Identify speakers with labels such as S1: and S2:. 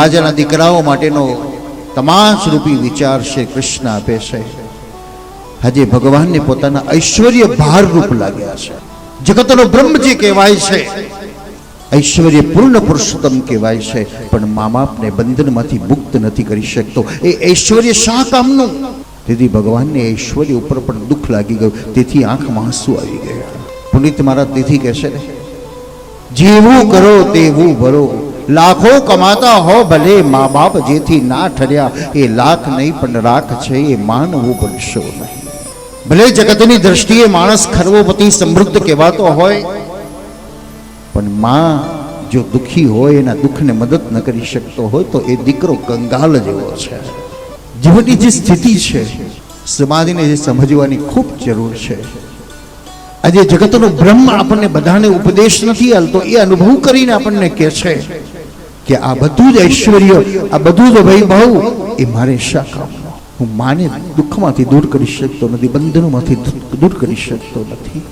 S1: રાજાના દીકરાઓ માટેનો તમામ રૂપી વિચાર શ્રી કૃષ્ણ આપે છે. આજે ભગવાનને પોતાના ઐશ્વર્ય ભાર રૂપ લાગ્યા છે. જગતનો બ્રહ્મ જે કહેવાય છે. ઐશ્વર્ય પૂર્ણ પુરુષોત્તમ કહેવાય છે. પણ મા બાપને બંધનમાંથી મુક્ત નથી કરી શકતો. એ ઐશ્વર્ય શા કામનું? તેથી ભગવાનને ઐશ્વર્ય ઉપર પણ દુઃખ લાગી ગયું. તેથી આંખમાં આંસુ આવી ગયા. પુનિત મારા તેથી કહેશે ને? જેવું કરો તેવું ભરો. લાખો કમાતા હો ભલે મા બાપ જેથી ના ઠર્યા, એ લાખ નહીં પણ રાખ છે એ માનવું પડશો નહીં. ભલે જગતની દ્રષ્ટિએ માણસ ખરવોપતિ સમૃદ્ધ કહેવાતો હોય, પણ માં જો દુઃખી હોય, એના દુઃખને મદદ ન કરી શકતો હોય, તો એ દીકરો કંગાલ જેવો છે. જીવનની જે સ્થિતિ છે સમાજને જે સમજવાની ખૂબ જરૂર છે. આજે જગતનો બ્રહ્મ આપણને બધાને ઉપદેશ નથી હાલતો એ અનુભવ કરીને આપણને કહે છે કે આ બધું જ ઐશ્વર્ય, આ બધું જ વૈભવ, એ મારે શા કામનો હું માને દુઃખમાંથી દૂર કરી શકતો નથી, બંધનોમાંથી દૂર કરી શકતો નથી.